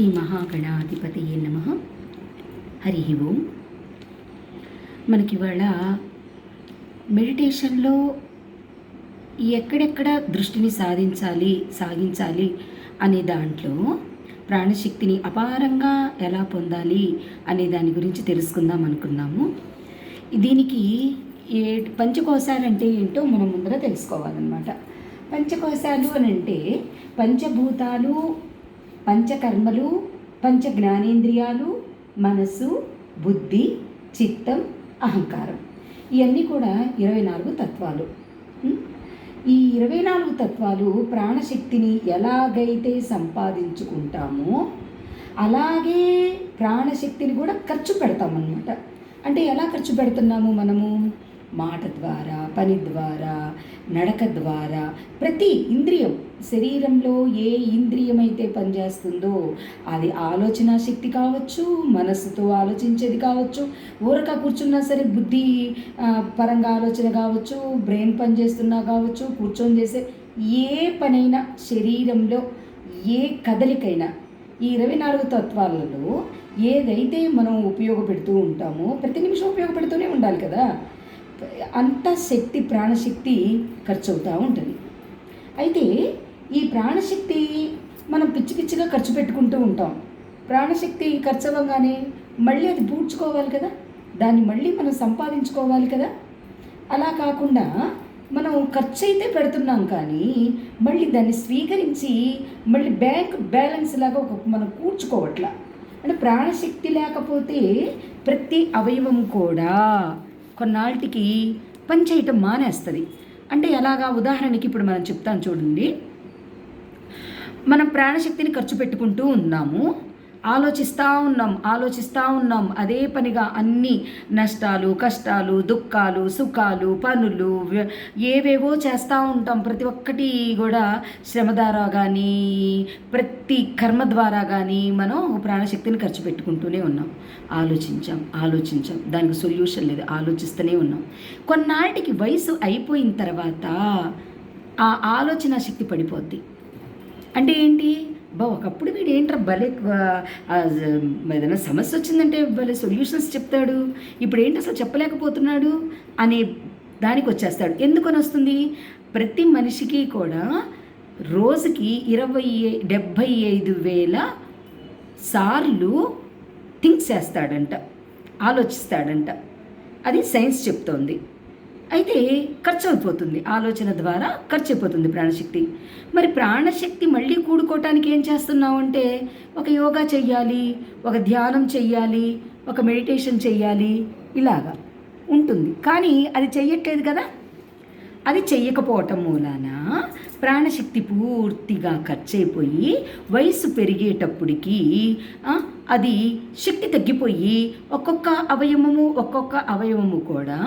శ్రీ మహాగణాధిపతయే నమ. హరి ఓం. మనకివాళ మెడిటేషన్లో ఎక్కడెక్కడ దృష్టిని సాధించాలి సాగించాలి అనే దాంట్లో ప్రాణశక్తిని అపారంగా ఎలా పొందాలి అనే దాని గురించి తెలుసుకుందాం అనుకున్నాము. దీనికి ఏ పంచకోశాలంటే ఏంటో మనం ముందర తెలుసుకోవాలన్నమాట. పంచకోశాలు అని అంటే పంచభూతాలు పంచకర్మలు పంచ జ్ఞానేంద్రియాలు మనసు బుద్ధి చిత్తం అహంకారం. ఇవన్నీ కూడా ఇరవై నాలుగు తత్వాలు. ఈ ఇరవై నాలుగు తత్వాలు ప్రాణశక్తిని ఎలాగైతే సంపాదించుకుంటామో అలాగే ప్రాణశక్తిని కూడా ఖర్చు పెడతామన్నమాట. అంటే ఎలా ఖర్చు పెడుతున్నాము మనము? మాట ద్వారా పని ద్వారా నడక ద్వారా ప్రతి ఇంద్రియం శరీరంలో ఏ ఇంద్రియం అయితే పనిచేస్తుందో అది ఆలోచన శక్తి కావచ్చు మనస్సుతో ఆలోచించేది కావచ్చు ఊరక కూర్చున్నా సరే బుద్ధి పరంగా ఆలోచన కావచ్చు బ్రెయిన్ పనిచేస్తున్నా కావచ్చు కూర్చొని చేసే ఏ పనైనా శరీరంలో ఏ కదలికైనా ఈ ఇరవై నాలుగు తత్వాలలో ఏదైతే మనం ఉపయోగపెడుతూ ఉంటామో ప్రతి నిమిషం ఉపయోగపెడుతూనే ఉండాలి కదా. అంత శక్తి ప్రాణశక్తి ఖర్చు అవుతూ ఉంటుంది. అయితే ఈ ప్రాణశక్తి మనం పిచ్చి పిచ్చిగా ఖర్చు పెట్టుకుంటూ ఉంటాం. ప్రాణశక్తి ఖర్చు అవ్వగానే మళ్ళీ అది పూడ్చుకోవాలి కదా? దాన్ని మళ్ళీ మనం సంపాదించుకోవాలి కదా? అలా కాకుండా మనం ఖర్చు అయితే పెడుతున్నాం కానీ మళ్ళీ దాన్ని స్వీకరించి మళ్ళీ బ్యాంక్ బ్యాలెన్స్ లాగా ఒక మనం కూర్చుకోవట్లా అంటే ప్రాణశక్తి లేకపోతే ప్రతి అవయవం కూడా కొన్నాళ్ళకి పని చేయటం మానేస్తుంది. అంటే ఎలాగా? ఉదాహరణకి ఇప్పుడు మనం చెప్తాను చూడండి. మనం ప్రాణశక్తిని ఖర్చు పెట్టుకుంటూ ఉన్నాము. ఆలోచిస్తూ ఉన్నాం ఆలోచిస్తూ ఉన్నాం. అదే పనిగా అన్ని నష్టాలు కష్టాలు దుఃఖాలు సుఖాలు పనులు ఏవేవో చేస్తూ ఉంటాం. ప్రతి ఒక్కటి కూడా శ్రమ ద్వారా కానీ ప్రతి కర్మ ద్వారా కానీ మనం ప్రాణశక్తిని ఖర్చు పెట్టుకుంటూనే ఉన్నాం. ఆలోచించాం ఆలోచించాం. దానికి సొల్యూషన్ లేదు. ఆలోచిస్తూనే ఉన్నాం. కొన్నాటికి వయసు అయిపోయిన తర్వాత ఆ ఆలోచన శక్తి పడిపోద్ది. అంటే ఏంటి? బా ఒకప్పుడు వీడు ఏంట్రా భలే ఏదైనా సమస్య వచ్చిందంటే భలే సొల్యూషన్స్ చెప్తాడు. ఇప్పుడు ఏంటి అసలు చెప్పలేకపోతున్నాడు అనే దానికి వచ్చేస్తాడు. ఎందుకని వస్తుంది? ప్రతి మనిషికి కూడా రోజుకి ఇరవై డెబ్భై ఐదు వేల సార్లు థింక్ చేస్తాడంట ఆలోచిస్తాడంట. అది సైన్స్ చెప్తోంది. అయితే ఖర్చు అయిపోతుంది ఆలోచన ద్వారా ఖర్చు అయిపోతుంది ప్రాణశక్తి. మరి ప్రాణశక్తి మళ్ళీ కూడుకోవటానికి ఏం చేస్తున్నావు అంటే ఒక యోగా చెయ్యాలి ఒక ధ్యానం చెయ్యాలి ఒక మెడిటేషన్ చెయ్యాలి ఇలాగా ఉంటుంది. కానీ అది చెయ్యట్లేదు కదా? అది చెయ్యకపోవటం మూలాన ప్రాణశక్తి పూర్తిగా ఖర్చయిపోయి వయసు పెరిగేటప్పటికి అది శక్తి తగ్గిపోయి ఒక్కొక్క అవయవము ఒక్కొక్క అవయవము కూడా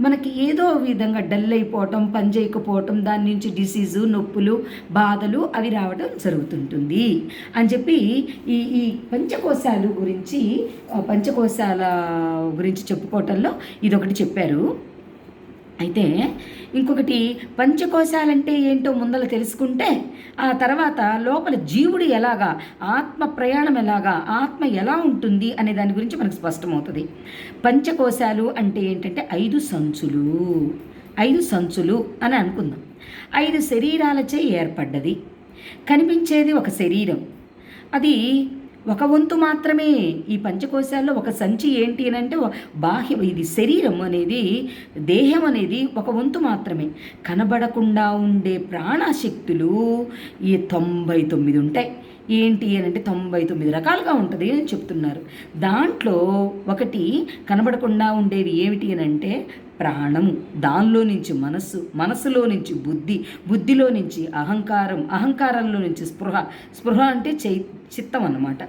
మనకి ఏదో విధంగా డల్ అయిపోవటం పని చేయకపోవటం దాని నుంచి డిసీజు నొప్పులు బాధలు అవి రావడం జరుగుతుంటుంది. అని చెప్పి ఈ ఈ పంచకోశాలు గురించి పంచకోశాల గురించి చెప్పుకోవటంలో ఇదొకటి చెప్పారు. అయితే ఇంకొకటి పంచకోశాలంటే ఏంటో ముందల తెలుసుకుంటే ఆ తర్వాత లోపల జీవుడు ఎలాగా ఆత్మ ప్రయాణం ఎలాగా ఆత్మ ఎలా ఉంటుంది అనే దాని గురించి మనకు స్పష్టమవుతుంది. పంచకోశాలు అంటే ఏంటంటే ఐదు సంచులు. ఐదు సంచులు అని అనుకుందాం. ఐదు శరీరాలచే ఏర్పడ్డది. కనిపించేది ఒక శరీరం. అది ఒక వంతు మాత్రమే. ఈ పంచకోశాల్లో ఒక సంచి ఏంటి అని అంటే బాహ్య ఇది శరీరం అనేది దేహం అనేది ఒక వంతు మాత్రమే. కనబడకుండా ఉండే ప్రాణశక్తులు ఈ తొంభై తొమ్మిది ఉంటాయి. ఏంటి అని అంటే తొంభై తొమ్మిది రకాలుగా ఉంటుంది అని చెప్తున్నారు. దాంట్లో ఒకటి కనబడకుండా ఉండేవి ఏమిటి అని అంటే ప్రాణము. దానిలో నుంచి మనస్సు మనసులో నుంచి బుద్ధి బుద్ధిలో నుంచి అహంకారం అహంకారంలో నుంచి స్పృహ. స్పృహ అంటే చై చిత్తం అన్నమాట.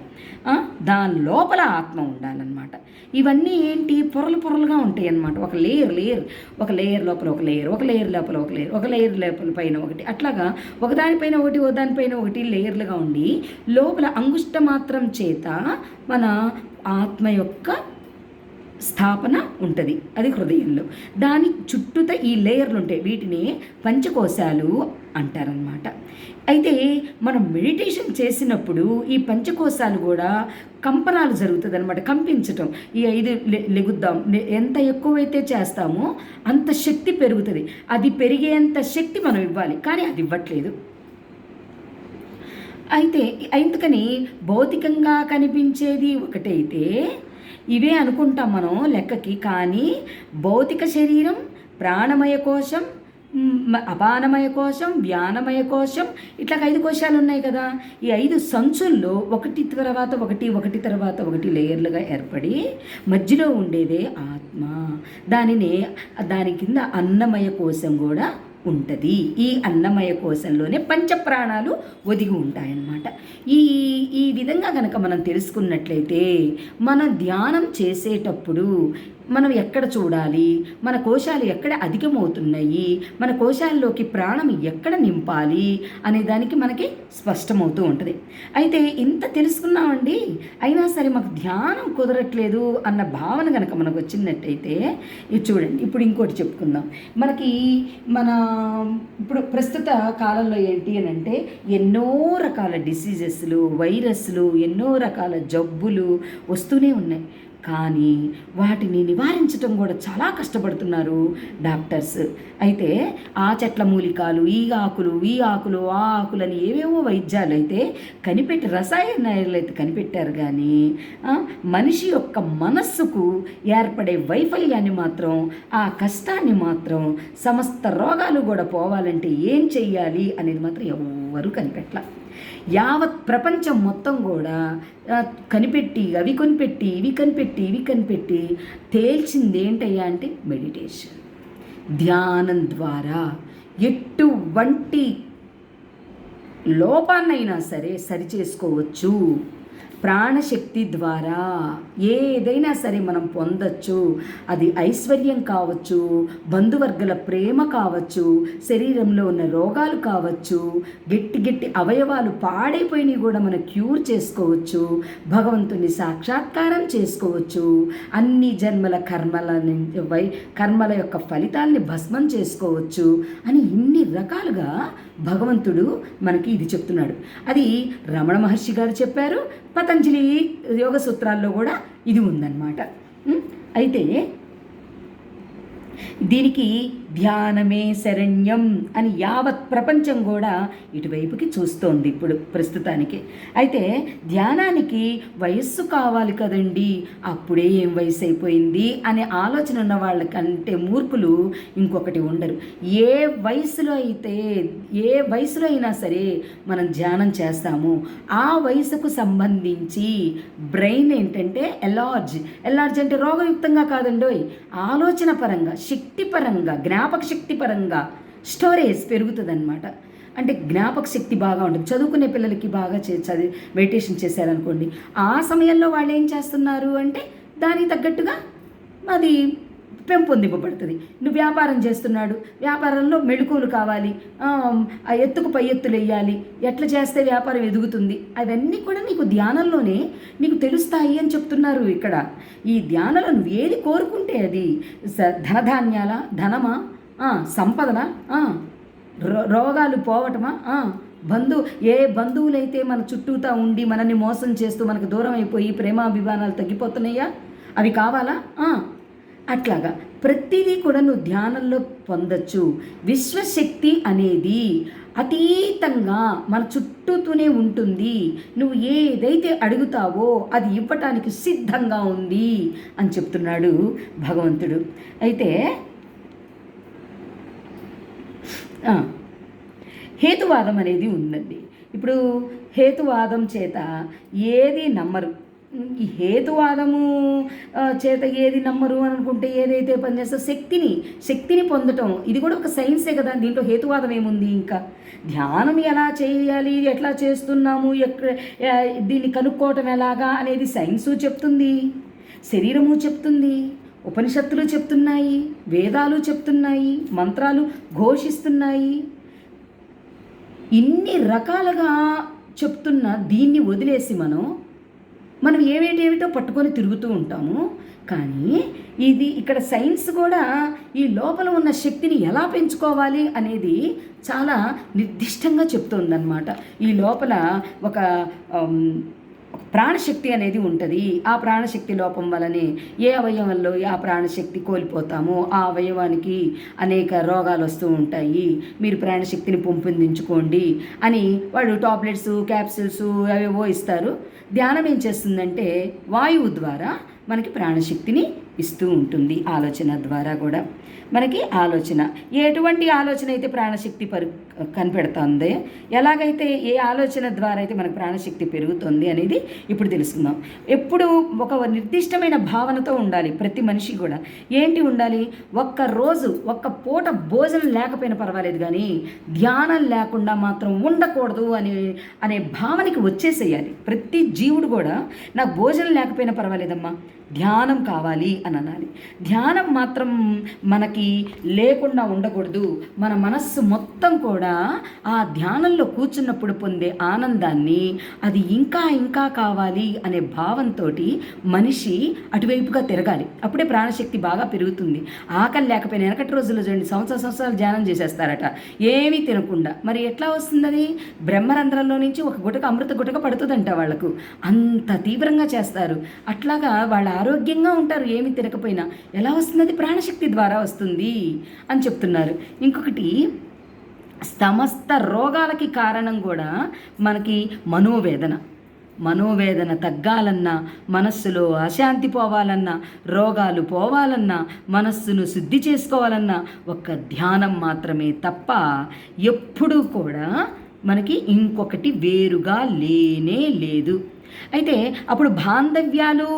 దాని లోపల ఆత్మ ఉండాలన్నమాట. ఇవన్నీ ఏంటి? పొరలు పొరలుగా ఉంటాయి అన్నమాట ఒక లేయర్ లేయర్. ఒక లేయర్ లోపల ఒక లేయర్ ఒక లేయర్ లోపల ఒక లేయర్ ఒక లేయర్ లోపల పైన ఒకటి. అట్లాగా ఒకదానిపైన ఒకటి ఒకదానిపైన ఒకటి లేయర్లుగా ఉండి లోపల అంగుష్ట మాత్రం చేత మన ఆత్మ యొక్క స్థాపన ఉంటుంది. అది హృదయంలో. దాని చుట్టూత ఈ లేయర్లు ఉంటాయి వీటిని పంచకోశాలు అంటారనమాట అయితే మనం మెడిటేషన్ చేసినప్పుడు ఈ పంచకోశాలు కూడా కంపనాలు జరుగుతుంది అనమాట కంపించటం. ఈ ఐదు లెగుద్దాం. ఎంత ఎక్కువైతే చేస్తామో అంత శక్తి పెరుగుతుంది. అది పెరిగేంత శక్తి మనం ఇవ్వాలి. కానీ అది ఇవ్వట్లేదు. అయితే అందుకని భౌతికంగా కనిపించేది ఒకటైతే ఇవే అనుకుంటాం మనం లెక్కకి. కానీ భౌతిక శరీరం ప్రాణమయ కోశం అపానమయ కోశం వ్యానమయ కోశం ఇట్లా ఐదు కోశాలు ఉన్నాయి కదా. ఈ ఐదు సంచుల్లో ఒకటి తర్వాత ఒకటి ఒకటి తర్వాత ఒకటి లేయర్లుగా ఏర్పడి మధ్యలో ఉండేదే ఆత్మ. దానిని దాని కింద అన్నమయ కోశం కూడా ఉంటుంది. ఈ అన్నమయ కోశంలోనే పంచప్రాణాలు ఒదిగి ఉంటాయన్నమాట. ఈ ఈ విధంగా కనుక మనం తెలుసుకున్నట్లయితే మన ధ్యానం చేసేటప్పుడు మనం ఎక్కడ చూడాలి? మన కోశాలు ఎక్కడ అధికమవుతున్నాయి? మన కోశాల్లోకి ప్రాణం ఎక్కడ నింపాలి? అనే దానికి మనకి స్పష్టమవుతూ ఉంటుంది. అయితే ఇంత తెలుసుకున్నామండి. అయినా సరే మాకు ధ్యానం కుదరట్లేదు అన్న భావన కనుక మనకు వచ్చినట్టయితే ఇది చూడండి. ఇప్పుడు ఇంకోటి చెప్పుకుందాం. మనకి మన ఇప్పుడు ప్రస్తుత కాలంలో ఏంటి అని అంటే ఎన్నో రకాల డిసీజెస్లు వైరస్లు ఎన్నో రకాల జబ్బులు వస్తూనే ఉన్నాయి. కానీ వాటిని నివారించడం కూడా చాలా కష్టపడుతున్నారు డాక్టర్స్. అయితే ఆ చెట్ల మూలికాలు ఈ ఆకులు ఈ ఆకులు ఆ ఆకులని ఏవేవో వైద్యాలు అయితే కనిపెట్టి రసాయనాలు అయితే కనిపెట్టారు కానీ మనిషి యొక్క మనస్సుకు ఏర్పడే వైఫల్యాన్ని మాత్రం ఆ కష్టాన్ని మాత్రం సమస్త రోగాలు కూడా పోవాలంటే ఏం చెయ్యాలి అనేది మాత్రం ఎవ్వరూ కనిపెట్టలేదు యావత్ ప్రపంచం మొత్తం కూడా కనిపెట్టి అవి కనిపెట్టి ఇవి కనిపెట్టి ఇవి కనిపెట్టి తేల్చింది ఏంటయ్యా అంటే మెడిటేషన్. ధ్యానం ద్వారా ఎటువంటి లోపాన్నైనా సరే సరిచేసుకోవచ్చు. ప్రాణశక్తి ద్వారా ఏదైనా సరే మనం పొందొచ్చు. అది ఐశ్వర్యం కావచ్చు బంధువర్గల ప్రేమ కావచ్చు శరీరంలో ఉన్న రోగాలు కావచ్చు గట్టి గట్టి అవయవాలు పాడైపోయినవి కూడా మనం క్యూర్ చేసుకోవచ్చు భగవంతుని సాక్షాత్కారం చేసుకోవచ్చు. అన్ని జన్మల కర్మల కర్మల యొక్క ఫలితాల్ని భస్మం చేసుకోవచ్చు అని ఇన్ని రకాలుగా భగవంతుడు మనకి ఇది చెప్తున్నాడు. అది రమణ మహర్షి గారు చెప్పారు పతంజలి యోగ సూత్రాల్లో కూడా ఇది ఉందన్నమాట. అయితే దీనికి ధ్యానమే శరణ్యం అని యావత్ ప్రపంచం కూడా ఇటువైపుకి చూస్తోంది ఇప్పుడు ప్రస్తుతానికి. అయితే ధ్యానానికి వయస్సు కావాలి కదండి. అప్పుడే ఏం వయసు అయిపోయింది అనే ఆలోచన ఉన్న వాళ్ళకంటే మూర్ఖులు ఇంకొకటి ఉండరు. ఏ వయసులో అయితే ఏ వయసులో అయినా సరే మనం ధ్యానం చేస్తాము. ఆ వయసుకు సంబంధించి బ్రెయిన్ ఏంటంటే ఎలార్జ్. ఎలార్జ్ అంటే రోగయుక్తంగా కాదండోయ్. ఆలోచన పరంగా శక్తి పరంగా జ్ఞాపక శక్తి పరంగా స్టోరేజ్ పెరుగుతుందన్నమాట. అంటే జ్ఞాపక శక్తి బాగా ఉంటుంది. చదువుకునే పిల్లలకి బాగా చే చదివి మెడిటేషన్ చేశారనుకోండి ఆ సమయంలో వాళ్ళు ఏం చేస్తున్నారు అంటే దానికి తగ్గట్టుగా అది పెంపొందింపబడుతుంది. నువ్వు వ్యాపారం చేస్తున్నాడు వ్యాపారంలో మెళుకువలు కావాలి ఆ, ఎత్తుకు పై ఎత్తులు వేయాలి ఎట్లా చేస్తే వ్యాపారం ఎదుగుతుంది అవన్నీ కూడా నీకు ధ్యానంలోనే నీకు తెలుస్తాయి అని చెప్తున్నారు ఇక్కడ. ఈ ధ్యానంలో నువ్వు ఏది కోరుకుంటే అది ధనధాన్యాల ధనమా సంపదన? రో- రోగాలు పోవటమా? బంధువు బంధు ఏ బంధువులైతే మన చుట్టూతా ఉండి మనల్ని మోసం చేస్తూ మనకు దూరం అయిపోయి ప్రేమాభిమానాలు తగ్గిపోతున్నాయా? అవి కావాలా? అట్లాగా. ప్రతిదీ కూడా నువ్వు ధ్యానంలో పొందొచ్చు. విశ్వశక్తి అనేది అతీతంగా మన చుట్టూతూనే ఉంటుంది. నువ్వు ఏదైతే అడుగుతావో అది ఇవ్వటానికి సిద్ధంగా ఉంది అని చెప్తున్నాడు భగవంతుడు. అయితే హేతువాదం అనేది ఉందండి. ఇప్పుడు హేతువాదం చేత ఏది నమ్మరు. ఈ హేతువాదము చేత ఏది నమ్మరు అని అనుకుంటే ఏదైతే పనిచేస్తో శక్తిని శక్తిని పొందటం ఇది కూడా ఒక సైన్సే కదా దీంట్లో హేతువాదం ఏముంది ఇంకా? ధ్యానం ఎలా చేయాలి ఎట్లా చేస్తున్నాము ఎక్కడ దీన్ని కనుక్కోవటం ఎలాగా అనేది సైన్సు చెప్తుంది శరీరము చెప్తుంది. ఉపనిషత్తులు చెప్తున్నాయి వేదాలు చెప్తున్నాయి మంత్రాలు ఘోషిస్తున్నాయి. ఇన్ని రకాలుగా చెప్తున్న దీన్ని వదిలేసి మనం మనం ఏమిటేమిటో పట్టుకొని తిరుగుతూ ఉంటాము. కానీ ఇది ఇక్కడ సైన్స్ కూడా ఈ లోపల ఉన్న శక్తిని ఎలా పెంచుకోవాలి అనేది చాలా నిర్దిష్టంగా చెప్తుందన్నమాట. ఈ లోపల ఒక ప్రాణశక్తి అనేది ఉంటుంది. ఆ ప్రాణశక్తి లోపం వలనే ఏ అవయవంలో ఆ ప్రాణశక్తి కోల్పోతామో ఆ అవయవానికి అనేక రోగాలు వస్తూ ఉంటాయి. మీరు ప్రాణశక్తిని పెంపొందించుకోండి అని వాళ్ళు టాబ్లెట్స్ క్యాప్సిల్స్ అవేవో ఇస్తారు. ధ్యానం ఏం చేస్తుందంటే వాయువు ద్వారా మనకి ప్రాణశక్తిని ఇస్తూ ఉంటుంది ఆలోచన ద్వారా కూడా. మనకి ఆలోచన. ఎటువంటి ఆలోచన అయితే ప్రాణశక్తి పరు కనిపెడుతుంది. ఎలాగైతే ఏ ఆలోచన ద్వారా అయితే మనకు ప్రాణశక్తి పెరుగుతుంది అనేది ఇప్పుడు తెలుసుకుందాం. ఎప్పుడు ఒక నిర్దిష్టమైన భావనతో ఉండాలి ప్రతి మనిషి కూడా. ఏంటి ఉండాలి? ఒక్క రోజు ఒక్క పూట భోజనం లేకపోయినా పర్వాలేదు కానీ ధ్యానం లేకుండా మాత్రం ఉండకూడదు అని అనే భావనకి వచ్చేసేయాలి. ప్రతి జీవుడు కూడా నాకు భోజనం లేకపోయినా పర్వాలేదమ్మా ధ్యానం కావాలి అని అనాలి. ధ్యానం మాత్రం మనకి లేకుండా ఉండకూడదు. మన మనస్సు మొత్తం కూడా ఆ ధ్యానంలో కూర్చున్నప్పుడు పొందే ఆనందాన్ని అది ఇంకా ఇంకా కావాలి అనే భావంతో మనిషి అటువైపుగా తిరగాలి. అప్పుడే ప్రాణశక్తి బాగా పెరుగుతుంది. ఆకలి లేకపోయినా వెనకటి రోజుల్లో చూడండి సంవత్సర సంవత్సరాలు ధ్యానం చేసేస్తారట. ఏమీ తినకుండా. మరి ఎట్లా వస్తుంది అది? బ్రహ్మరంధ్రంలో నుంచి ఒక గుటక అమృత గుటక పడుతుందంట వాళ్ళకు. అంత తీవ్రంగా చేస్తారు. అట్లాగా వాళ్ళ ఆరోగ్యంగా ఉంటారు ఏమి తినకపోయినా. ఎలా వస్తుంది అది? ప్రాణశక్తి ద్వారా వస్తుంది అని చెప్తున్నారు. ఇంకొకటి సమస్త రోగాలకి కారణం కూడా మనకి మనోవేదన. మనోవేదన తగ్గాలన్నా మనస్సులో అశాంతి పోవాలన్నా రోగాలు పోవాలన్నా మనస్సును శుద్ధి చేసుకోవాలన్నా ఒక్క ధ్యానం మాత్రమే తప్ప ఎప్పుడూ కూడా మనకి ఇంకొకటి వేరుగా లేనే లేదు. అయితే అప్పుడు బాంధవ్యాలు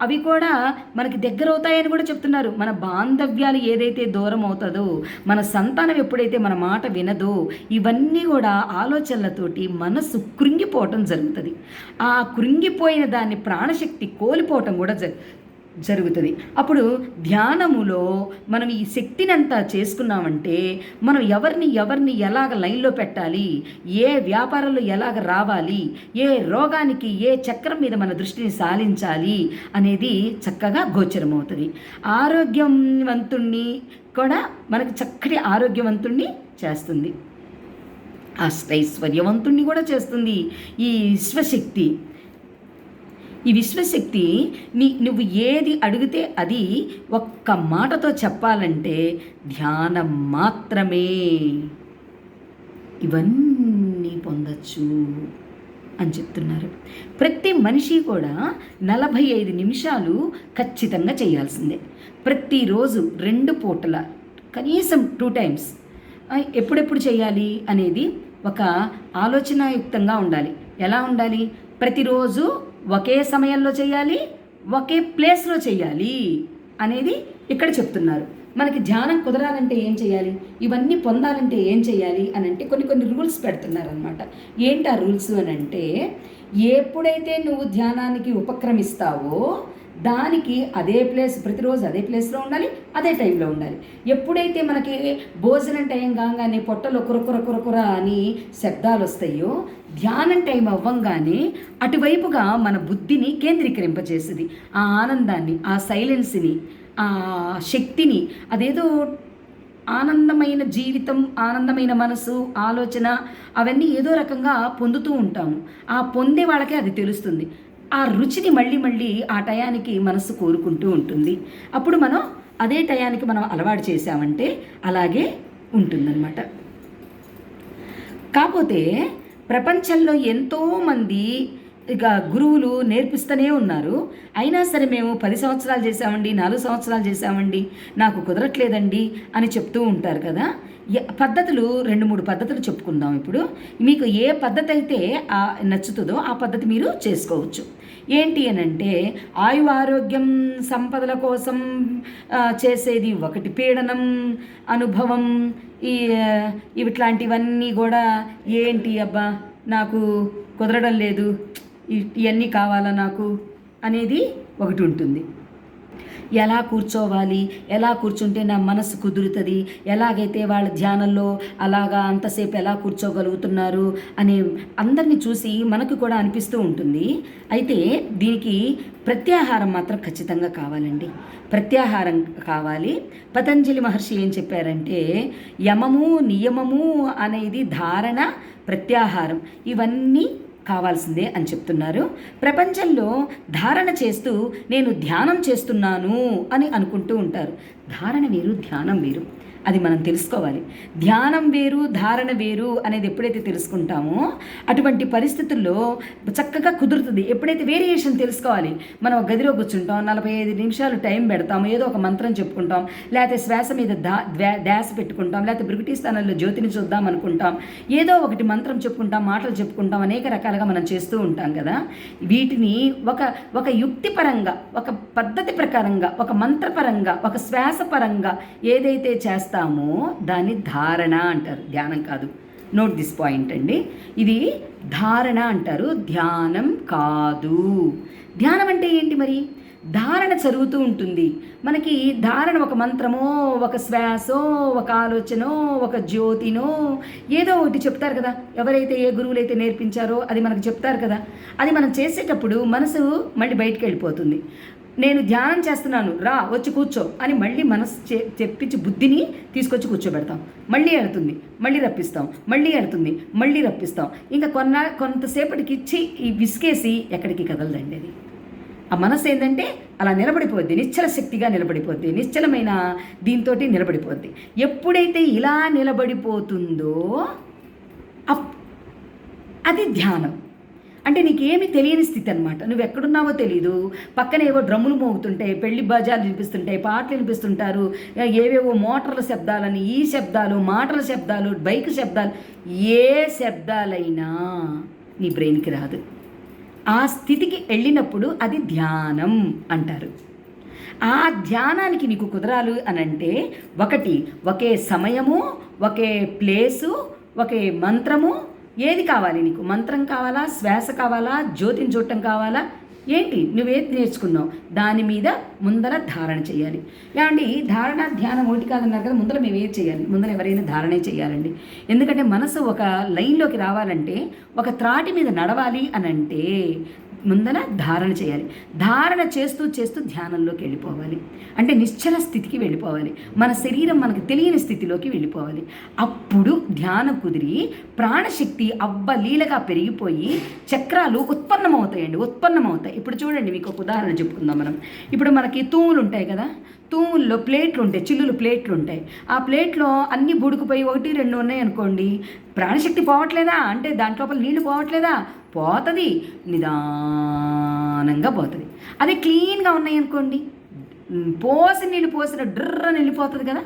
అవి కూడా మనకి దగ్గర అవుతాయని కూడా చెప్తున్నారు. మన బాంధవ్యాలు ఏదైతే దూరం అవుతుందో మన సంతానం ఎప్పుడైతే మన మాట వినదో ఇవన్నీ కూడా ఆలోచనలతోటి మనసు కృంగిపోవటం జరుగుతుంది. ఆ కృంగిపోయిన దాన్ని ప్రాణశక్తి కోల్పోవటం కూడా జరుగుతుంది జరుగుతుంది. అప్పుడు ధ్యానములో మనం ఈ శక్తిని అంతా చేసుకున్నామంటే మనం ఎవరిని ఎవరిని ఎలాగ లైన్లో పెట్టాలి ఏ వ్యాపారంలో ఎలాగ రావాలి ఏ రోగానికి ఏ చక్రం మీద మన దృష్టిని సాలించాలి అనేది చక్కగా గోచరమవుతుంది. ఆరోగ్యవంతుణ్ణి కూడా మనకి చక్కటి ఆరోగ్యవంతుణ్ణి చేస్తుంది. అష్టైశ్వర్యవంతుణ్ణి కూడా చేస్తుంది. ఈ విశ్వశక్తి ఈ విశ్వశక్తి నీ నువ్వు ఏది అడిగితే అది ఒక్క మాటతో చెప్పాలంటే ధ్యానం మాత్రమే. ఇవన్నీ పొందొచ్చు అని చెప్తున్నారు. ప్రతి మనిషి కూడా నలభై ఐదు నిమిషాలు ఖచ్చితంగా చేయాల్సిందే. ప్రతిరోజు రెండు పూటల కనీసం టూ టైమ్స్ ఎప్పుడెప్పుడు చేయాలి అనేది ఒక ఆలోచనాయుక్తంగా ఉండాలి. ఎలా ఉండాలి? ప్రతిరోజు ఒకే సమయంలో చేయాలి ఒకే ప్లేస్లో చేయాలి అనేది ఇక్కడ చెప్తున్నారు. మనకి ధ్యానం కుదరాలంటే ఏం చేయాలి? ఇవన్నీ పొందాలంటే ఏం చేయాలి? అని అంటే కొన్ని కొన్ని రూల్స్ పెడుతున్నారు అనమాట ఏంటి ఆ రూల్స్ అని అంటే ఎప్పుడైతే నువ్వు ధ్యానానికి ఉపక్రమిస్తావో దానికి అదే ప్లేస్ ప్రతిరోజు అదే ప్లేస్లో ఉండాలి అదే టైంలో ఉండాలి. ఎప్పుడైతే మనకి భోజనం టైం కాగానే పొట్టలో కురకుర కురకుర అని శబ్దాలు వస్తాయో ధ్యానం టైం అవ్వంగానే అటువైపుగా మన బుద్ధిని కేంద్రీకరింపజేస్తుంది ఆ ఆనందాన్ని ఆ సైలెన్స్ని ఆ శక్తిని అదేదో ఆనందమైన జీవితం ఆనందమైన మనసు ఆలోచన అవన్నీ ఏదో రకంగా పొందుతూ ఉంటాము. ఆ పొందే వాళ్ళకే అది తెలుస్తుంది. ఆ రుచిని మళ్ళీ మళ్ళీ ఆ టయానికి మనసు కోరుకుంటూ ఉంటుంది. అప్పుడు మనం అదే టయానికి మనం అలవాటు చేసామంటే అలాగే ఉంటుందన్నమాట. కాకపోతే ప్రపంచంలో ఎంతోమంది ఇక గురువులు నేర్పిస్తూనే ఉన్నారు. అయినా సరే మేము పది సంవత్సరాలు చేసామండి నాలుగు సంవత్సరాలు చేసామండి నాకు కుదరట్లేదండి అని చెప్తూ ఉంటారు కదా. పద్ధతులు రెండు మూడు పద్ధతులు చెప్పుకుందాం ఇప్పుడు. మీకు ఏ పద్ధతి అయితే నచ్చుతుందో ఆ పద్ధతి మీరు చేసుకోవచ్చు. ఏంటి అని అంటే ఆయు ఆరోగ్యం సంపదల కోసం చేసేది ఒకటి పీడనం అనుభవం ఈ ఇట్లాంటివన్నీ కూడా ఏంటి అబ్బా నాకు కుదరడం లేదు ఇవన్నీ కావాలా నాకు అనేది ఒకటి ఉంటుంది. ఎలా కూర్చోవాలి ఎలా కూర్చుంటే నా మనసు కుదురుతుంది ఎలాగైతే వాళ్ళ ధ్యానంలో అలాగా అంతసేపు ఎలా కూర్చోగలుగుతున్నారు అని అందరినీ చూసి మనకు కూడా అనిపిస్తూ ఉంటుంది. అయితే దీనికి ప్రత్యాహారం మాత్రం ఖచ్చితంగా కావాలండి. ప్రత్యాహారం కావాలి. పతంజలి మహర్షి ఏం చెప్పారంటే యమము నియమము అనేది ధారణ ప్రత్యాహారం. ఇవన్నీ కావాల్సిందే అని చెప్తున్నారు. ప్రపంచంలో ధారణ చేస్తూ నేను ధ్యానం చేస్తున్నాను అని అనుకుంటూ ఉంటారు. ధారణ వేరు ధ్యానం వేరు. అది మనం తెలుసుకోవాలి. ధ్యానం వేరు ధారణ వేరు అనేది ఎప్పుడైతే తెలుసుకుంటామో అటువంటి పరిస్థితుల్లో చక్కగా కుదురుతుంది. ఎప్పుడైతే వేరియేషన్ తెలుసుకోవాలి మనం గదిలో కూర్చుంటాం నలభై ఐదు నిమిషాలు టైం పెడతాం ఏదో ఒక మంత్రం చెప్పుకుంటాం లేకపోతే శ్వాస మీద దా ధ్యాస పెట్టుకుంటాం లేకపోతే బ్రిటిష్ స్థానంలో జ్యోతిని చూద్దాం అనుకుంటాం ఏదో ఒకటి మంత్రం చెప్పుకుంటాం మాటలు చెప్పుకుంటాం అనేక రకాలుగా మనం చేస్తూ ఉంటాం కదా. వీటిని ఒక ఒక యుక్తిపరంగా ఒక పద్ధతి ప్రకారంగా ఒక మంత్రపరంగా ఒక శ్వాస పరంగా ఏదైతే చేస్తామో దాన్ని ధారణ అంటారు. ధ్యానం కాదు. నోట్ దిస్ పాయింట్ అండి. ఇది ధారణ అంటారు. ధ్యానం కాదు. ధ్యానం అంటే ఏంటి మరి? ధారణ జరుగుతూ ఉంటుంది. మనకి ధారణ ఒక మంత్రమో ఒక శ్వాసో ఒక ఆలోచనో ఒక జ్యోతినో ఏదో ఒకటి చెప్తారు కదా. ఎవరైతే ఏ గురువులైతే నేర్పించారో అది మనకు చెప్తారు కదా. అది మనం చేసేటప్పుడు మనసు మళ్ళీ బయటికి వెళ్ళిపోతుంది. నేను ధ్యానం చేస్తున్నాను రా వచ్చి కూర్చో అని మళ్ళీ మనసు చే చెప్పించి బుద్ధిని తీసుకొచ్చి కూర్చోబెడతాం. మళ్ళీ ఎడుతుంది మళ్ళీ రప్పిస్తాం మళ్ళీ ఎడుతుంది మళ్ళీ రప్పిస్తాం. ఇంకా కొన్న కొంతసేపటికి ఇచ్చి ఈ విసికేసి ఎక్కడికి కదలదండి అది. ఆ మనసు ఏంటంటే అలా నిలబడిపోద్ది నిశ్చల శక్తిగా నిలబడిపోద్ది నిశ్చలమైన దీంతో నిలబడిపోద్ది. ఎప్పుడైతే ఇలా నిలబడిపోతుందో అప్ అది ధ్యానం. అంటే నీకేమి తెలియని స్థితి అనమాట నువ్వు ఎక్కడున్నావో తెలియదు పక్కన ఏవో డ్రమ్ములు మోగుతుంటాయి పెళ్ళి బజార్లు వినిపిస్తుంటాయి పాటలు వినిపిస్తుంటారు. ఏవేవో మోటార్ల శబ్దాలని ఈ శబ్దాలు మాటల శబ్దాలు బైక్ శబ్దాలు ఏ శబ్దాలైనా నీ బ్రెయిన్కి రాదు. ఆ స్థితికి వెళ్ళినప్పుడు అది ధ్యానం అంటారు. ఆ ధ్యానానికి నీకు కుదరాలు అని అంటే ఒకటి ఒకే సమయము ఒకే ప్లేసు ఒకే మంత్రము ఏది కావాలి నీకు? మంత్రం కావాలా? శ్వాస కావాలా? జ్యోతిని చూడటం కావాలా? ఏంటి? నువ్వేది నేర్చుకున్నావు. దాని మీద ముందర ధారణ చేయాలి. ఏమండి? ధారణ ధ్యానం ఒకటి కాదన్నారు కదా ముందర మేము ఏది చేయాలి? ముందర ఎవరైనా ధారణే చేయాలండి. ఎందుకంటే మనసు ఒక లైన్లోకి రావాలంటే ఒక త్రాటి మీద నడవాలి అని అంటే ముందర ధారణ చేయాలి. ధారణ చేస్తూ చేస్తూ ధ్యానంలోకి వెళ్ళిపోవాలి. అంటే నిశ్చల స్థితికి వెళ్ళిపోవాలి. మన శరీరం మనకు తెలియని స్థితిలోకి వెళ్ళిపోవాలి. అప్పుడు ధ్యానం కుదిరి ప్రాణశక్తి అవ్వలీలగా పెరిగిపోయి చక్రాలు ఉత్పన్నమవుతాయండి ఉత్పన్నమవుతాయి. ఇప్పుడు చూడండి మీకు ఒక ఉదాహరణ చెప్పుకుందాం మనం. ఇప్పుడు మనకి తూములు ఉంటాయి కదా? తూముల్లో ప్లేట్లు ఉంటాయి చిల్లులు ప్లేట్లు ఉంటాయి. ఆ ప్లేట్లో అన్ని బుడుకుపోయి ఒకటి రెండు ఉన్నాయి అనుకోండి. ప్రాణశక్తి పోవట్లేదా? అంటే దాంట్లోపల నీళ్ళు పోవట్లేదా? పోతుంది నిదానంగా పోతుంది. అదే క్లీన్గా ఉన్నాయి అనుకోండి పోసి నీళ్ళు పోసిన డ్రర్రని వెళ్ళిపోతుంది కదా?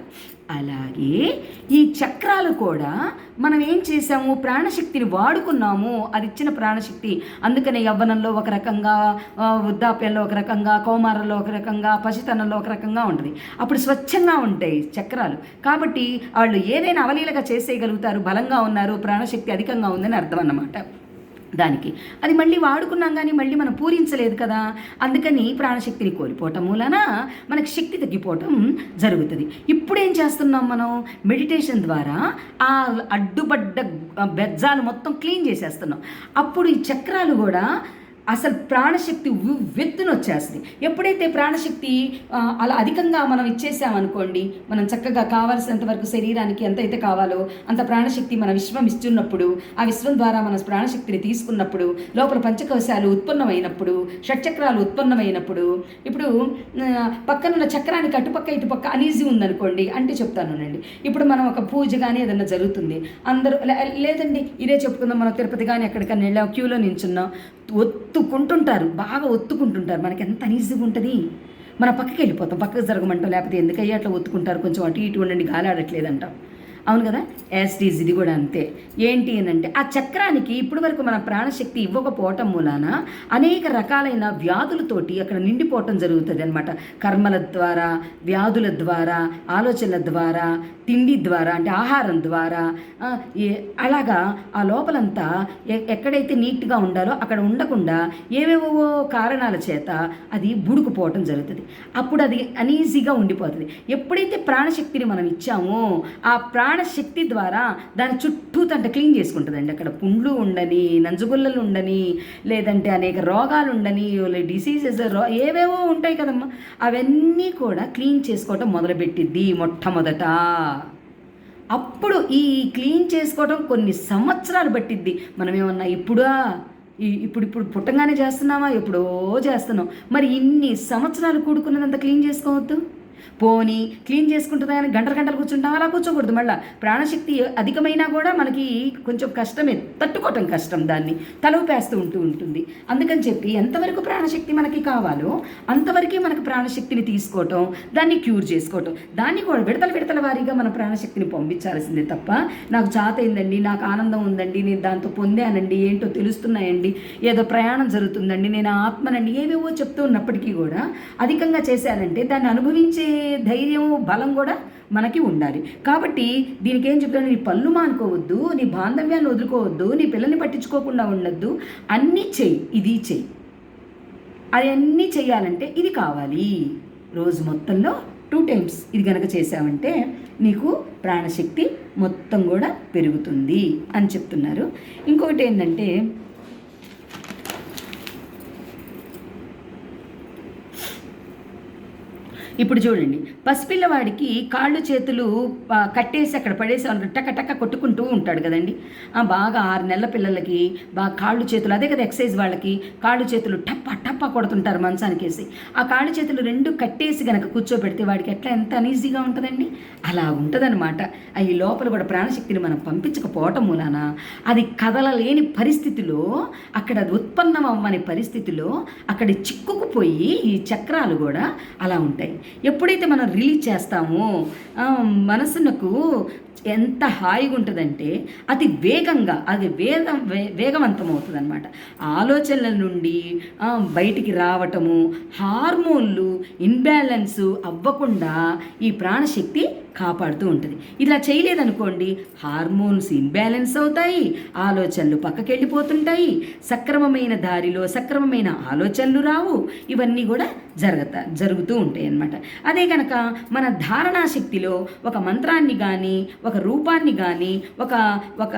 అలాగే ఈ చక్రాలు కూడా మనం ఏం చేసాము ప్రాణశక్తిని వాడుకున్నాము. అది ఇచ్చిన ప్రాణశక్తి. అందుకనే యవ్వనంలో ఒక రకంగా వృద్ధాప్యంలో ఒక రకంగా కౌమారంలో ఒక రకంగా పసితనంలో ఒక రకంగా ఉంటుంది. అప్పుడు స్వచ్ఛంగా ఉంటాయి చక్రాలు. కాబట్టి వాళ్ళు ఏదైనా అవలీలగా చేసేయగలుగుతారు బలంగా ఉన్నారు ప్రాణశక్తి అధికంగా ఉందని అర్థం అన్నమాట. దానికి. అది మళ్ళీ వాడుకున్నాం కానీ మళ్ళీ మనం పూరించలేదు కదా. అందుకని ప్రాణశక్తిని కోల్పోవటం మూలన మనకి శక్తి తగ్గిపోవటం జరుగుతుంది. ఇప్పుడు ఏం చేస్తున్నాం మనం? మెడిటేషన్ ద్వారా ఆ అడ్డుపడ్డ బెజ్జాలు మొత్తం క్లీన్ చేసేస్తున్నాం. అప్పుడు ఈ చక్రాలు కూడా అసలు ప్రాణశక్తి వెత్తున వచ్చేస్తుంది ఎప్పుడైతే ప్రాణశక్తి అలా అధికంగా మనం ఇచ్చేసామనుకోండి మనం చక్కగా కావాల్సినంత వరకు శరీరానికి ఎంత అయితే కావాలో అంత ప్రాణశక్తి మన విశ్వం ఇస్తున్నప్పుడు ఆ విశ్వం ద్వారా మన ప్రాణశక్తిని తీసుకున్నప్పుడు లోపల పంచకోశాలు ఉత్పన్నమైనప్పుడు షట్చక్రాలు ఉత్పన్నమైనప్పుడు ఇప్పుడు పక్కనున్న చక్రానికి అటుపక్క ఇటుపక్క అనీజీ ఉందనుకోండి అంటే చెప్తానునండి ఇప్పుడు మనం ఒక పూజ కానీ ఏదన్నా జరుగుతుంది అందరూ లే- లేదండి ఇదే చెప్పుకుందాం మనం తిరుపతి కానీ ఎక్కడికన్నా వెళ్ళాం క్యూలో నించున్నాం ఒత్తుకుంటుంటారు బాగా ఒత్తుకుంటుంటారు. మనకి ఎంత అనీజీగా ఉంటుంది? మన పక్కకి వెళ్ళిపోతాం పక్కకు జరగమంటాం లేకపోతే ఎందుకయ్యా అట్లా ఒత్తుకుంటారు కొంచెం అటు ఇటు ఉండండి గాలాడట్లేదంటాం. అవును కదా? యాస్టీజ్ ఇది కూడా అంతే. ఏంటి అని అంటే ఆ చక్రానికి ఇప్పటి వరకు మన ప్రాణశక్తి ఇవ్వకపోవటం మూలాన అనేక రకాలైన వ్యాధులతోటి అక్కడ నిండిపోవటం జరుగుతుంది అనమాట కర్మల ద్వారా వ్యాధుల ద్వారా ఆలోచనల ద్వారా తిండి ద్వారా అంటే ఆహారం ద్వారా అలాగా ఆ లోపలంతా ఎ- ఎక్కడైతే నీట్గా ఉండాలో అక్కడ ఉండకుండా ఏవేవో కారణాల చేత అది బుడుకుపోవటం జరుగుతుంది. అప్పుడు అది అనీజీగా ఉండిపోతుంది. ఎప్పుడైతే ప్రాణశక్తిని మనం ఇచ్చామో ఆ ప్రాణ ప్రాణశక్తి ద్వారా దాని చుట్టూ తంట క్లీన్ చేసుకుంటుందండి. అక్కడ పుండ్లు ఉండని నంజుగుల్లలు ఉండని లేదంటే అనేక రోగాలు ఉండని డిసీజెస్ రో ఏవేవో ఉంటాయి కదమ్మా. అవన్నీ కూడా క్లీన్ చేసుకోవటం మొదలుపెట్టిద్ది మొట్టమొదట. అప్పుడు ఈ క్లీన్ చేసుకోవడం కొన్ని సంవత్సరాలు పట్టిద్ది. మనం ఏమన్నా ఇప్పుడా? ఇప్పుడు ఇప్పుడు పుట్టంగానే చేస్తున్నామా? ఎప్పుడో చేస్తున్నాం. మరి ఇన్ని సంవత్సరాలు కూడుకున్నదంతా క్లీన్ చేసుకోవద్దు? పోనీ క్లీన్ చేసుకుంటుందా కానీ గంటలు గంటలు కూర్చుంటాం అలా కూర్చోకూడదు. మళ్ళీ ప్రాణశక్తి అధికమైనా కూడా మనకి కొంచెం కష్టమే తట్టుకోవటం కష్టం దాన్ని. తలవుపేస్తూ ఉంటూ ఉంటుంది. అందుకని చెప్పి ఎంతవరకు ప్రాణశక్తి మనకి కావాలో అంతవరకే మనకు ప్రాణశక్తిని తీసుకోవటం దాన్ని క్యూర్ చేసుకోవటం దాన్ని కూడా విడతల విడతల వారీగా మన ప్రాణశక్తిని పంపించాల్సిందే తప్ప నాకు చాత అయిందండి నాకు ఆనందం ఉందండి నేను దాంతో పొందానండి ఏంటో తెలుస్తున్నాయండి ఏదో ప్రయాణం జరుగుతుందండి నేను ఆత్మనండి ఏవేవో చెప్తూ ఉన్నప్పటికీ కూడా అధికంగా చేశానంటే దాన్ని అనుభవించే ధైర్యం బలం కూడా మనకి ఉండాలి. కాబట్టి దీనికి ఏం చెప్తాను నీ పళ్ళు మానుకోవద్దు నీ బాంధవ్యాన్ని వదులుకోవద్దు నీ పిల్లల్ని పట్టించుకోకుండా ఉండొద్దు. అన్నీ చెయ్యి ఇది చెయ్యి అది అన్నీ చేయాలంటే ఇది కావాలి. రోజు మొత్తంలో టూ టైమ్స్ ఇది కనుక చేసావంటే నీకు ప్రాణశక్తి మొత్తం కూడా పెరుగుతుంది అని చెప్తున్నారు. ఇంకొకటి ఏంటంటే ఇప్పుడు చూడండి. పసిపిల్లవాడికి కాళ్ళు చేతులు కట్టేసి అక్కడ పడేసి వాళ్ళు టక టక కొట్టుకుంటూ ఉంటాడు కదండి. బాగా ఆరు నెలల పిల్లలకి బాగా కాళ్ళు చేతులు అదే కదా ఎక్సైజ్ వాళ్ళకి కాళ్ళు చేతులు టప్ప టప్ప కొడుతుంటారు మంచానికి వేసి ఆ కాళ్ళు చేతులు రెండు కట్టేసి గనక కూర్చోబెడితే వాడికి ఎట్లా ఎంత అనీజీగా ఉంటుందండి? అలా ఉంటుందన్నమాట. ఈ లోపల కూడా ప్రాణశక్తిని మనం పంపించకపోవటం మూలాన అది కదలలేని పరిస్థితిలో అక్కడ అది ఉత్పన్నం అవ్వని పరిస్థితిలో అక్కడ చిక్కుకుపోయి ఈ చక్రాలు కూడా అలా ఉంటాయి. ఎప్పుడైతే మనం రిలీజ్ చేస్తాము. మనసునకు ఎంత హాయిగా ఉంటుందంటే అతి వేగంగా అది వేగం వే వేగవంతం అవుతుంది అనమాట ఆలోచనల నుండి బయటికి రావటము హార్మోన్లు ఇన్బ్యాలెన్స్ అవ్వకుండా ఈ ప్రాణశక్తి కాపాడుతూ ఉంటుంది. ఇలా చేయలేదనుకోండి హార్మోన్స్ ఇన్బ్యాలెన్స్ అవుతాయి ఆలోచనలు పక్కకెళ్ళిపోతుంటాయి సక్రమమైన దారిలో సక్రమమైన ఆలోచనలు రావు ఇవన్నీ కూడా జరగత జరుగుతూ ఉంటాయి అన్నమాట అదే కనుక మన ధారణా శక్తిలో ఒక మంత్రాన్ని కానీ ఒక రూపాన్ని కానీ ఒక ఒక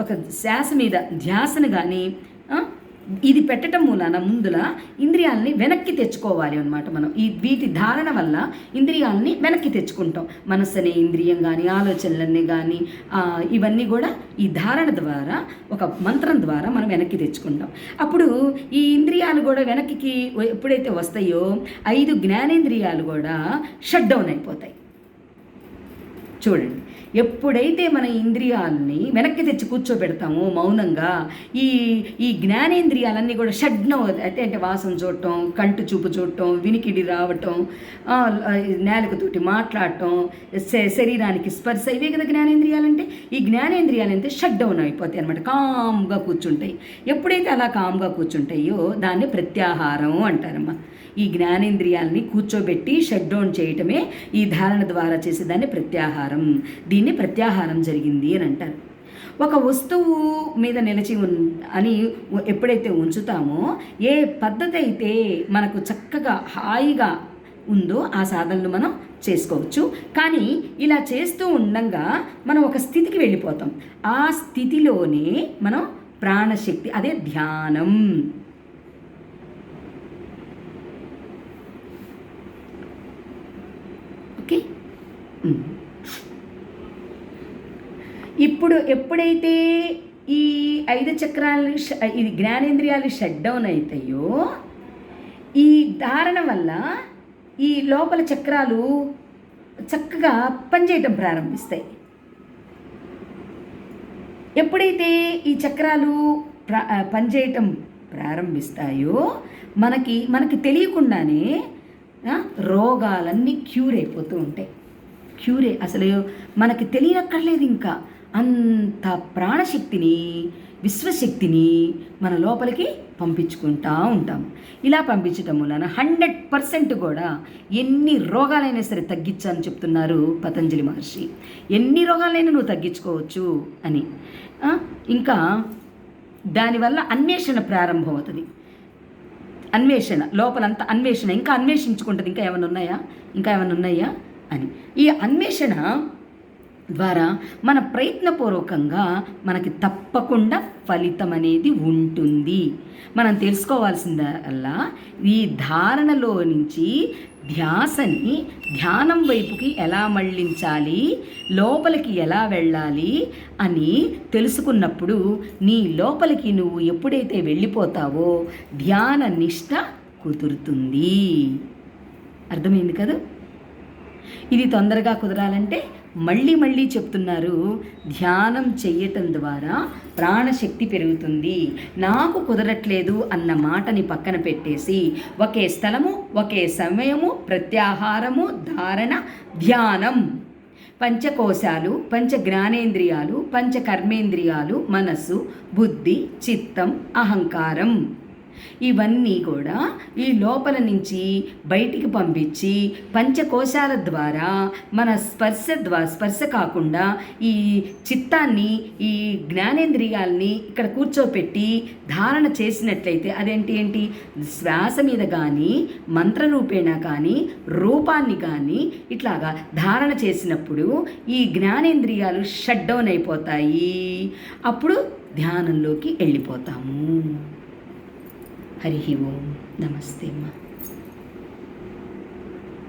ఒక శ్వాస మీద ధ్యాసను కానీ ఇది పెట్టడం మూలాన ముందుల ఇంద్రియాలని వెనక్కి తెచ్చుకోవాలి అనమాట మనం. ఈ వీటి ధారణ వల్ల ఇంద్రియాలని వెనక్కి తెచ్చుకుంటాం. మనస్సు అనే ఇంద్రియం కానీ ఆలోచనలన్నీ కానీ ఇవన్నీ కూడా ఈ ధారణ ద్వారా ఒక మంత్రం ద్వారా మనం వెనక్కి తెచ్చుకుంటాం. అప్పుడు ఈ ఇంద్రియాలు కూడా వెనక్కి ఎప్పుడైతే వస్తాయో ఐదు జ్ఞానేంద్రియాలు కూడా షట్ డౌన్ అయిపోతాయి. చూడండి. ఎప్పుడైతే మన ఇంద్రియాలని వెనక్కి తెచ్చి కూర్చోబెడతామో మౌనంగా ఈ ఈ జ్ఞానేంద్రియాలన్నీ కూడా షడ్నం అయితే అంటే వాసన చూడటం కంటి చూపు చూడటం వినికిడి రావటం ఆ, నేలకతోటి మాట్లాడటం శ- శరీరానికి స్పర్శ ఇవే కదా జ్ఞానేంద్రియాలంటే? ఈ జ్ఞానేంద్రియాలు అంటే షట్ డౌన్ అయిపోతాయి అనమాట కామ్గా కూర్చుంటాయి. ఎప్పుడైతే అలా కామ్గా కూర్చుంటాయో దాన్ని ప్రత్యాహారం అంటారమ్మా. ఈ జ్ఞానేంద్రియాలని కూర్చోబెట్టి షట్ డౌన్ చేయటమే ఈ ధారణ ద్వారా చేసేదాన్ని ప్రత్యాహారం. దీన్ని ప్రత్యాహారం జరిగింది అని అంటారు. ఒక వస్తువు మీద నిలిచి ఉన్ అని ఎప్పుడైతే ఉంచుతామో ఏ పద్ధతి అయితే మనకు చక్కగా హాయిగా ఉందో ఆ సాధనలు మనం చేసుకోవచ్చు. కానీ ఇలా చేస్తూ ఉండంగా మనం ఒక స్థితికి వెళ్ళిపోతాం. ఆ స్థితిలోనే మనం ప్రాణశక్తి అదే ధ్యానం. ఇప్పుడు ఎప్పుడైతే ఈ ఐదు చక్రాలు ఇది జ్ఞానేంద్రియాలు షట్ డౌన్ అవుతాయో ఈ ధారణ వల్ల ఈ లోపల చక్రాలు చక్కగా పనిచేయటం ప్రారంభిస్తాయి. ఎప్పుడైతే ఈ చక్రాలు ప్ర పనిచేయటం ప్రారంభిస్తాయో మనకి మనకి తెలియకుండానే రోగాలన్నీ క్యూర్ అయిపోతూ ఉంటాయి. క్యూరే. అసలు మనకి తెలియనక్కర్లేదు ఇంకా. అంత ప్రాణశక్తిని విశ్వశక్తిని మన లోపలికి పంపించుకుంటా ఉంటాం. ఇలా పంపించటం వలన హండ్రెడ్ పర్సెంట్ కూడా ఎన్ని రోగాలైనా సరే తగ్గించని చెప్తున్నారు పతంజలి మహర్షి. ఎన్ని రోగాలైనా నువ్వు తగ్గించుకోవచ్చు అని. ఇంకా దానివల్ల అన్వేషణ ప్రారంభం అవుతుంది అన్వేషణ లోపలంతా అన్వేషణ. ఇంకా అన్వేషించుకుంటుంది. ఇంకా ఏమైనా ఉన్నాయా? ఇంకా ఏమైనా ఉన్నాయా? అని. ఈ అన్వేషణ ద్వారా మన ప్రయత్నపూర్వకంగా మనకి తప్పకుండా ఫలితం అనేది ఉంటుంది. మనం తెలుసుకోవాల్సిందల్లా ఈ ధారణలో నుంచి ధ్యాసని ధ్యానం వైపుకి ఎలా మళ్ళించాలి లోపలికి ఎలా వెళ్ళాలి అని తెలుసుకున్నప్పుడు నీ లోపలికి నువ్వు ఎప్పుడైతే వెళ్ళిపోతావో ధ్యాన నిష్ట కుదురుతుంది. అర్థమైంది కదా? ఇది తొందరగా కుదరాలంటే మళ్ళీ మళ్ళీ చెప్తున్నారు. ధ్యానం చెయ్యటం ద్వారా ప్రాణశక్తి పెరుగుతుంది. నాకు కుదరట్లేదు అన్న మాటని పక్కన పెట్టేసి ఒకే స్థలము ఒకే సమయము ప్రత్యాహారము ధారణ ధ్యానం. పంచకోశాలు పంచ జ్ఞానేంద్రియాలు పంచ కర్మేంద్రియాలు మనస్సు బుద్ధి చిత్తం అహంకారం. ఇవన్నీ కూడా ఈ లోపల నుంచి బయటికి పంపించి పంచకోశాల ద్వారా మన స్పర్శ ద్వారా స్పర్శ కాకుండా ఈ చిత్తాన్ని ఈ జ్ఞానేంద్రియాల్ని ఇక్కడ కూర్చోపెట్టి ధారణ చేసినట్లయితే అదేంటి ఏంటి? శ్వాస మీద కానీ మంత్రరూపేణ కానీ రూపాన్ని కానీ ఇట్లాగా ధారణ చేసినప్పుడు ఈ జ్ఞానేంద్రియాలు షట్ డౌన్ అయిపోతాయి. అప్పుడు ధ్యానంలోకి వెళ్ళిపోతాము. హరి ఓం నమస్తే అమ్మా